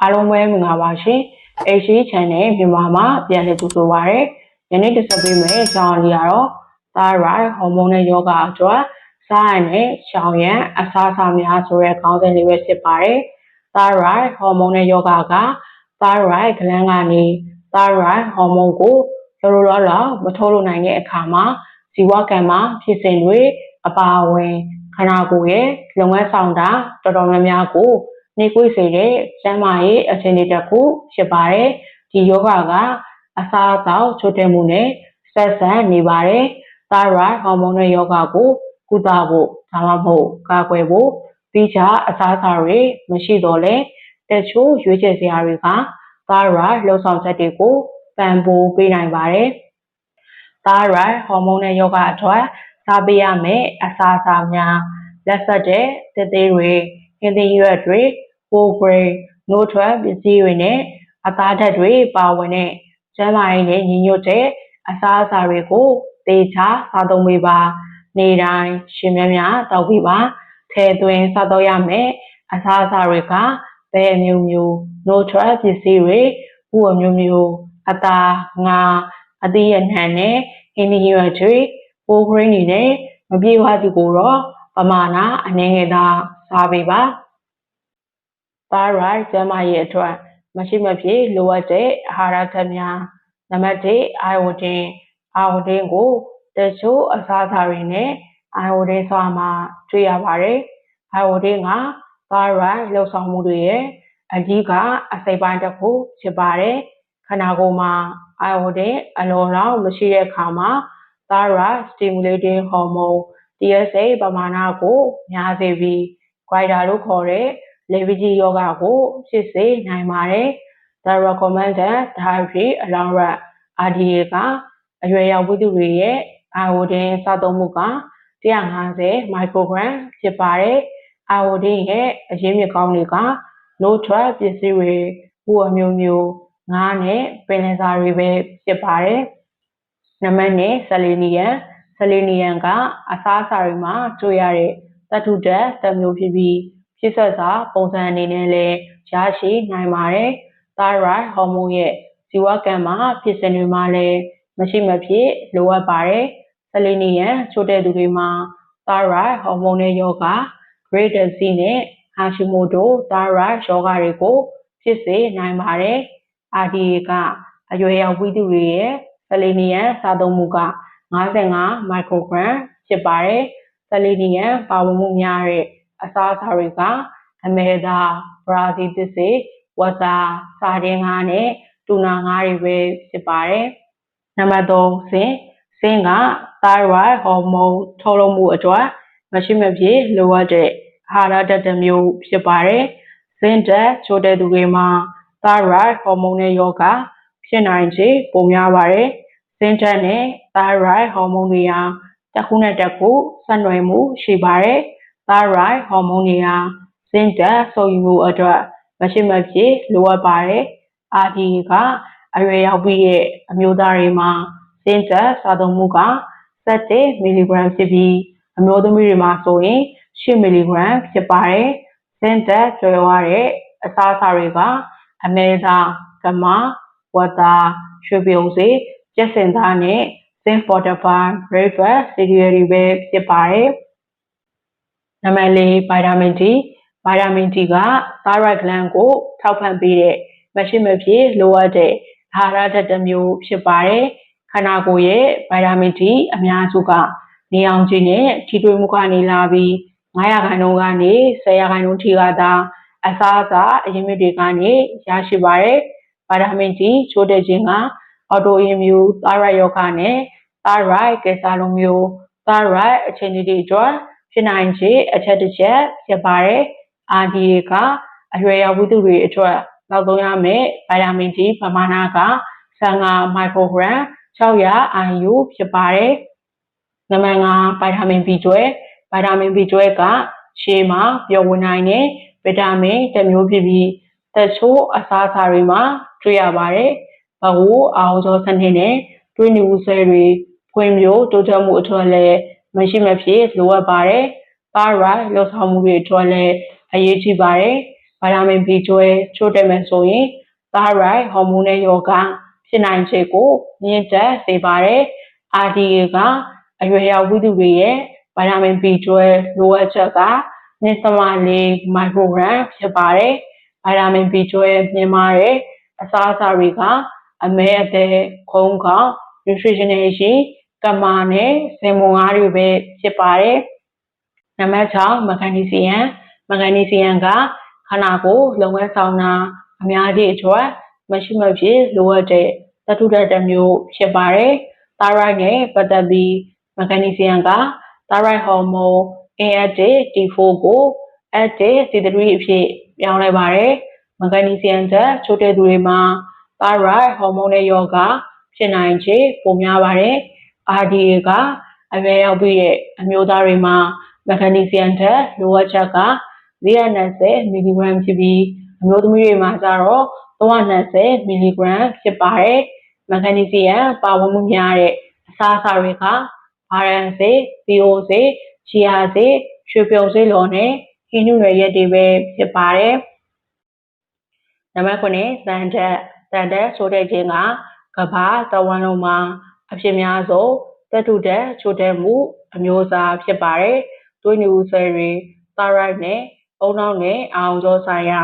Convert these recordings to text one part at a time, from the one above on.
အားလုံးပဲမင်္ဂလာပါရှင် HC Channel မြန်မာမှာပြန်လည်ကြိုဆိုပါရစေ။ယနေ့တင်ဆက်ပေးမယ့်အကြောင်းအရာကတော့ thyroid hormone နဲ့ယောဂအတွက်စားရတဲ့ရှောင်ရန်အစားအစာများဆိုတဲ့ခေါင်းစဉ်လေးပဲဖြစ်ပါတယ်။ thyroid hormone နဲ့ယောဂက thyroid gland ကနေ thyroid hormone ကိုလောလောလောမထုတ်လို့နိုင်တဲ့အခါမှာဇီဝကံမှာဖြစ်စဉ်တွေအပါအဝင်ခန္ဓာကိုယ်ရဲ့လုပ်ငန်းဆောင်တာတော်တော်များများကို နှိကွေးစေတဲ့ကျန်းမာရေးအခြေအနေတစ်ခုဖြစ်ပါတယ်။ဒီယောဂကအစားအသောက်ချို့တဲ့မှုနဲ့ဆက်ဆံနေပါတယ်။ thyroid hormone ရဲ့ယောဂကိုကုသဖို့ဒါမှမဟုတ်ကာကွယ်ဖို့ပြီးခြားအစားအစာတွေမရှိတော့လဲတချို့ရွေးချယ်စရာတွေက thyroid လှုပ်ဆောင်ချက်တွေကိုပံ့ပိုးပေးနိုင်ပါတယ်။ thyroid hormone နဲ့ယောဂအတွက်စားပေးရမယ့်အစားအစာများလက်ဆက်တဲ့သစ်သေးတွေဟင်းသီးရွက်တွေ ပိုဂရိနိုးထွက်ပစ္စည်းတွေနဲ့အသားဓာတ်တွေပါဝင်တဲ့ကျန်းမာရေးနဲ့ညီညွတ်တဲ့အစားအစာတွေကိုသေချာစားသုံးပေးပါနေတိုင်းရှင်များများတောက်ပြီးပါထဲသွင်းစားတော့ရမယ်အစားအစာတွေကဘယ်အမျိုးမျိုးနိုးထွက်ပစ္စည်းတွေဥအမျိုးမျိုးအသားငါအသီးအနှံနဲ့ဟင်းသီးရွက်တွေပိုဂရိနေနဲ့မပြေဝသူကိုတော့ပမာဏအနည်းငယ်သာစားပေးပါ thyroid ကျန်းမာရေးအတွက်မရှိမဖြစ်လိုအပ်တဲ့အာဟာရဓာတ်များနံပါတ်1အာယိုဒင်းအာယိုဒင်းကိုတချို့အစားအစာတွေနဲ့အာယိုဒင်းစွာမှာတွေ့ရပါတယ်အာယိုဒင်းက thyroid လှုပ်ဆောင်မှုတွေရဲ့အဓိကအစိပ်ပိုင်းတစ်ခုဖြစ်ပါတယ်ခန္ဓာကိုယ်မှာအာယိုဒင်းအလွန်လောက်မရှိတဲ့အခါမှာ thyroid stimulating hormone TSH ပမာဏကိုများစေပြီး goiter လို့ခေါ်တဲ့ လေပကြီးယောဂကိုဖြစ်စေနိုင်ပါတယ်။ The recommended dietary allowance RDA ကအရွယ်ရောက်ပြီးသူတွေရဲ့အာယိုဒင်းစားသုံးမှုက150 microgram ဖြစ်ပါတယ်။အာယိုဒင်းရဲ့အရင်းမြစ်ကောင်းတွေကနိုးထွက်ပစ္စည်းတွေဥအမျိုးမျိုးငါးနဲ့ပင်လယ်စာတွေပဲဖြစ်ပါတယ်။နံပါတ်2ဆယ်လီနီယမ်ဆယ်လီနီယမ်ကအစားအစာတွေမှာတွေ့ရတဲ့သတ္တုဓာတ်တစ်မျိုးဖြစ်ပြီး ဖြစ်ဆက်စာပုံစံအနေနဲ့လည်းရရှိနိုင်ပါတယ်။ thyroid hormone ရဲ့ဇီဝကံမှာဖြစ်စဉ်တွေမှာလည်းမရှိမဖြစ်လိုအပ်ပါတယ်။ဆယ်လီနီယမ်ချို့တဲ့သူတွေမှာ thyroid hormone ရဲ့ယောဂ grade C နဲ့ Hashimoto thyroid ယောဂတွေကို ဖြစ်စေနိုင်ပါတယ်။ RDA ကအရွယ်ရောက်ပြီးသူတွေရဲ့ဆယ်လီနီယမ်စားသုံးမှုက55 microgram ဖြစ်ပါတယ်။ဆယ်လီနီယမ်ပါဝင်မှုများတဲ့ အစားအစာတွေကအမဲသားဘရာဇီသစ်စေဝတ်စာစာတင်းငါးနဲ့တူနာငါးတွေပဲဖြစ်ပါတယ်။နံပါတ်3ဆင်းဆင်းက thyroid hormone ထုတ်လုပ်မှုအတွက်မရှိမဖြစ်လိုအပ်တဲ့အာဟာရဓာတ်တစ်မျိုးဖြစ်ပါတယ်။ဆင်းဓာတ်ချို့တဲ့သူတွေမှာ thyroid hormone နဲ့ယောဂဖြစ်နိုင်ခြေပိုများပါတယ်။ဆင်းဓာတ်နဲ့ thyroid hormone တွေဟာတစ်ခုနဲ့တစ်ခုဆက်နွယ်မှုရှိပါတယ်။ thyroid hormone တွေဟာဆင်းဓာတ်စုပ်ယူမှုအတွက်မရှိမဖြစ်လိုအပ်ပါတယ်။ RDA ကအရွယ်ရောက်ပြီးတဲ့အမျိုးသားတွေမှာဆင်းဓာတ်စားသုံးမှုက17မီလီဂရမ်ဖြစ်ပြီးအမျိုးသမီးတွေမှာဆိုရင်10မီလီဂရမ်ဖြစ်ပါတယ်။ဆင်းဓာတ်ကျွဲဝတဲ့အစားအစာတွေကအမဲသားကမာဝတ်သားရွှေပြုံစေကျက်စင်သားနဲ့ zinc fortified breakfast cereal တွေပဲဖြစ်ပါတယ်။ နံပါတ်၄ဗိုက်တာမင် D ဗိုက်တာမင် D က thyroid gland ကို ထောက်ပံ့ပေးတဲ့မရှိမဖြစ်လိုအပ်တဲ့အာဟာရဓာတ်တစ်မျိုးဖြစ်ပါတယ်။ခန္ဓာကိုယ်ရဲ့ဗိုက်တာမင် D အများစုကနေအောင်ခြည်နဲ့ထိတွေ့မှုကနေလာပြီး900ခန်းနှုန်းကနေ1000ခန်းနှုန်းထိကသာအစားအစာအရင်းမြစ်တွေကနေရရှိပါတယ်။ဗိုက်တာမင် D ချိုးတဲ့ခြင်းကအော်တိုအီမြူသာရိုက်ယောဂနဲ့ thyroid ကင်ဆာလိုမျိုး thyroid အခြေအနေတွေအတွက် ဖြစ်နိုင်ခြေအချက်တစ်ချက်ဖြစ်ပါတယ်။ RDA ကအရွယ်ရောက်ပြီးသူတွေအတွက်နောက်သုံးရမယ့်ဗိုက်တာမင် D ပမာဏက15 microgram 600 IU ဖြစ်ပါတယ်။နံပါတ်5ဗိုက်တာမင် B12 ဗိုက်တာမင် B12 ကရှေးမှာပျော်ဝင်နိုင်တဲ့ဗီတာမင်တစ်မျိုးဖြစ်ပြီးတချို့အစားအစာတွေမှာတွေ့ရပါတယ်။ဘဝအောင်ကျော်စနစ်နဲ့တွင်းနေဦးဆဲတွေဖွံ့ဖြိုးတိုးတက်မှုအတွက်လည်း မရှိမဖြစ်လိုအပ်ပါတယ်။ thyroid လှုပ်ဆောင်မှုတွေအတွက်လည်းအရေးကြီးပါတယ်ဗီတာမင် B ကျွဲချိုးတက်မယ်ဆိုရင် thyroid ဟော်မုန်းရဲ့ယောဂဖြစ်နိုင်ခြေကိုမြင့်တက်စေပါတယ်။ RDA ကအရွယ်ရောက်ဝိသူတွေရဲ့ဗီတာမင် B ကျွဲလိုအပ်ချက်က2.4မိုက်ခရိုဂရမ်ဖြစ်ပါတယ်။ဗီတာမင် B ကျွဲမြင့်မားတဲ့အစားအစာတွေကအမဲအသေးခုံးကောင် nutritional ရှိ ကမာနဲ့စင်မွန်ငါးတွေပဲဖြစ်ပါတယ်။နံပါတ်6မဂနီဆီယမ်မဂနီဆီယမ်ကခန္ဓာကိုယ်လုံငန်းဆောင်တာအများကြီးအတွက်မရှိမဖြစ်လိုအပ်တဲ့သတ္တုဓာတ်တစ်မျိုးဖြစ်ပါတယ်။ thyroid နဲ့ပတ်သက်ပြီးမဂနီဆီယမ်က thyroid hormone ACT4 ကို ACT3 အဖြစ်ပြောင်းလဲပါတယ်။မဂနီဆီယမ်ဓာတ်ချိုးတဲ့သူတွေမှာ thyroid hormone ရဲ့ယောဂဖြစ်နိုင်ခြေပိုများပါတယ်။ RDA ကအရွယ်ရောက်ပြီးတဲ့အမျိုးသားတွေမှာမဂနီဆီယမ်ဓာတ်လိုအပ်ချက်က420မီလီဂရမ်ဖြစ်ပြီးအမျိုးသမီးတွေမှာကျတော့320မီလီဂရမ်ဖြစ်ပါတယ်။မဂနီဆီယမ်ပါဝင်မှုများတဲ့အစားအစာတွေကဘာရန်စေ၊ပီအိုစေ၊ချီယာစေ၊ရွှေပြုံစေလော်နဲ့ဟင်းနုနယ်ရက်တွေပဲဖြစ်ပါတယ်။နံပါတ်9စံချက်တန်တဲ့ဆိုတဲ့ခြင်းကကဘာတဝမ်းလုံးမှာ အဖြစ်များဆုံးတက်ထုတဲ့ချိုတဲ့မှုအမျိုးအစားဖြစ်ပါတယ်။တွေးနေဦးဆဲတွေသာရိုက်နဲ့အုံနောက်နဲ့အောင်ကျော်ဆိုင်ရာ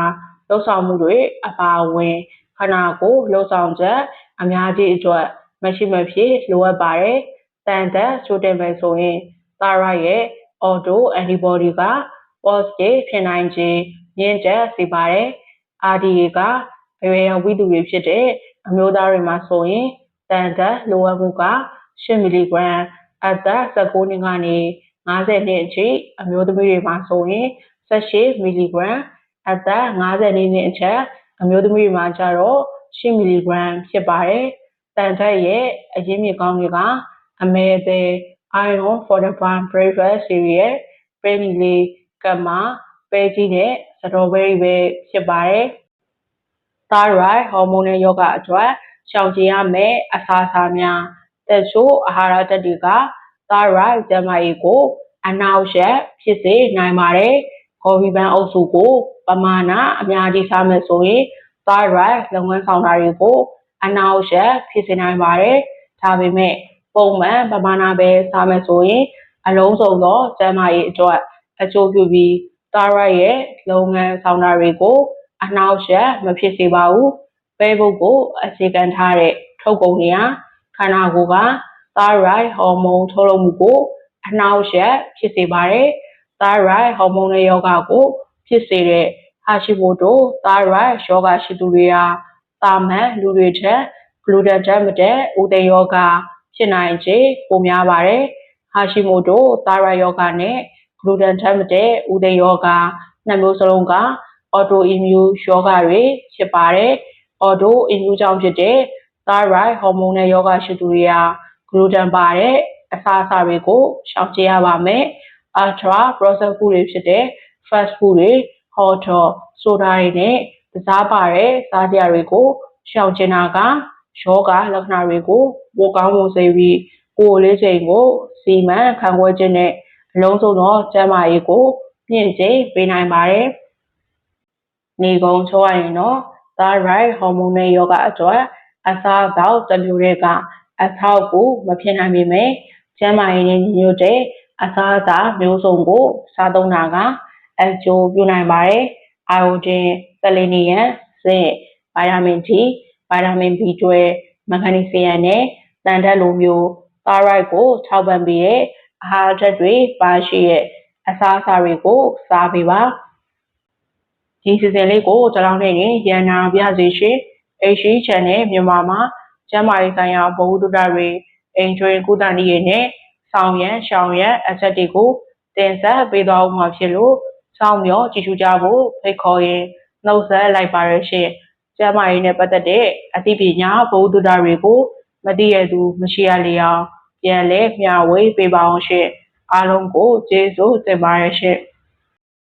လှုပ်ဆောင်မှုတွေအပါအဝင်ခန္ဓာကိုယ်လှုပ်ဆောင်ချက်အများကြီးအတွက်မရှိမဖြစ်လိုအပ်ပါတယ်။တန်တဲ့ချိုတဲ့မယ်ဆိုရင်သာရိုက်ရဲ့ auto antibody က positive ဖြစ်နိုင်ခြင်းမြင့်တက်စေပါတယ်။ RDA ကအရွယ်ရောက်ပြီးသူတွေဖြစ်တဲ့အမျိုးသားတွေမှာဆိုရင် တန်တက်လိုအပ်မှုက10မီလီဂရမ်အသက်19နှစ်ကနေ50နှစ်အထိအမျိုးသမီးတွေမှာဆိုရင်18မီလီဂရမ်အသက်50နှစ်အထက်အမျိုးသမီးတွေမှာကျတော့10မီလီဂရမ်ဖြစ်ပါတယ်။တန်တက်ရဲ့အရင်းမြစ်ကောင်းတွေကအမဲအသေး iron fortified breakfast cereal ပဲနီလေးကမ္မာပဲကြီးနဲ့စတော်ဘယ်ရီပဲဖြစ်ပါတယ်။ thyroid hormone နဲ့ယောဂအတွက် ရှောင်ကျဉ်ရမယ့်အစာအစာများတက်ချို့အာဟာရဓာတ်တွေက thyroid ကျန်းမာရေးကို အနောက်ရှက်ဖြစ်စေနိုင်ပါတယ်။ကော်ပီပန်းအုပ်စုကို ပမာဏအများကြီးစားမယ်ဆိုရင် thyroid လုပ်ငန်းဆောင်တာတွေကိုအနောက်ရှက်ဖြစ်စေနိုင်ပါတယ်။ဒါပေမဲ့ပုံမှန်ပမာဏပဲစားမယ်ဆိုရင် အလုံးစုံသောကျန်းမာရေးအတွက်အကျိုးပြုပြီး thyroid ရဲ့လုပ်ငန်းဆောင်တာတွေကိုအနှောက်အယှက်မဖြစ်စေပါဘူး။ ပဲပုတ်ကိုအခြေခံထားတဲ့ထုတ်ကုန်တွေကခန္ဓာကိုယ်က thyroid hormone ထုတ်လုပ်မှုကိုအနှောက်အယှက်ဖြစ်စေပါတယ်။ thyroid hormone ရဲ့ယောဂကိုဖြစ်စေတဲ့ဟာရှိမိုတို thyroid ယောဂရှိသူတွေဟာတာမန်လူတွေထက် gluten ဓာတ်မတက်ဦးသိန်းယောဂဖြစ်နိုင်ခြေပိုများပါတယ်။ဟာရှိမိုတို thyroid ယောဂနဲ့ gluten ဓာတ်မတက်ဦးသိန်းယောဂနှစ်မျိုးစလုံးက autoimmune ယောဂတွေဖြစ်ပါတယ်။ autoimmune ကြောင့်ဖြစ်တဲ့ thyroid hormone နဲ့ယောဂရှိသူတွေဟာ gluten ပါတဲ့အစားအစာတွေကိုရှောင်ကျဉ်ရပါမယ်။ ultra processed food တွေဖြစ်တဲ့ fast food တွေ hot dog ဆိုဒါတွေနဲ့တစားပါတဲ့စားစရာတွေကိုရှောင်ကျဉ်တာကယောဂလက္ခဏာတွေကိုပိုကောင်းမွန်စေပြီးကိုယ်လေးချိန်ကိုစီမံခန့်ခွဲခြင်းနဲ့အလုံးစုံသောကျန်းမာရေးကိုမြင့်တင်ပေးနိုင်ပါတယ်။နေကုံချောရရင်တော့ thyroid hormone နဲ့ယောဂအတွက်အစားအသောက်တစ်မျိုးတည်းကအထောက်အကူမဖြစ်နိုင်ပေမဲ့ကျန်းမာရေးနဲ့ညီညွတ်တဲ့အစားအစာမျိုးစုံကိုစားသုံးတာကအကျိုးပြုနိုင်ပါတယ်။အိုင်ယိုဒင်၊ဆယ်လီနီယမ်၊ဇင့်၊ဗိုင်တာမင် D ၊ဗိုင်တာမင် B12 မဂနီဆီယမ်နဲ့တန်ဓာတ်လိုမျိုး thyroid ကိုထောက်ပံ့ပေးတဲ့အဟာရဓာတ်တွေပါရှိတဲ့အစားအစာတွေကိုစားပေးပါ ဒီစီစဉ်လေးကိုကျွန်တော်နဲ့ရန်နာပြစေရှင် HE Channel မြန်မာမှာကျန်းမာရေးဆိုင်ရာဘဝတုဒ္ဒတွေအိမ်ကျွင်းကုသနည်းရနဲ့ဆောင်ရန်ရှောင်ရန်အချက်တွေကိုတင်ဆက်ပေးသွားမှာဖြစ်လို့စောင့်မျှော်ကြည့်ရှုကြဖို့ဖိတ်ခေါ်ရင်နှုတ်ဆက်လိုက်ပါရရှင်ကျန်းမာရေးနဲ့ပတ်သက်တဲ့အသိပညာဘဝတုဒ္ဒတွေကိုမသိရသူမရှိရလေအောင်ပြန်လဲမျှဝေပေးပါအောင်ရှင်အားလုံးကိုကျေးဇူးတင်ပါတယ်ရှင်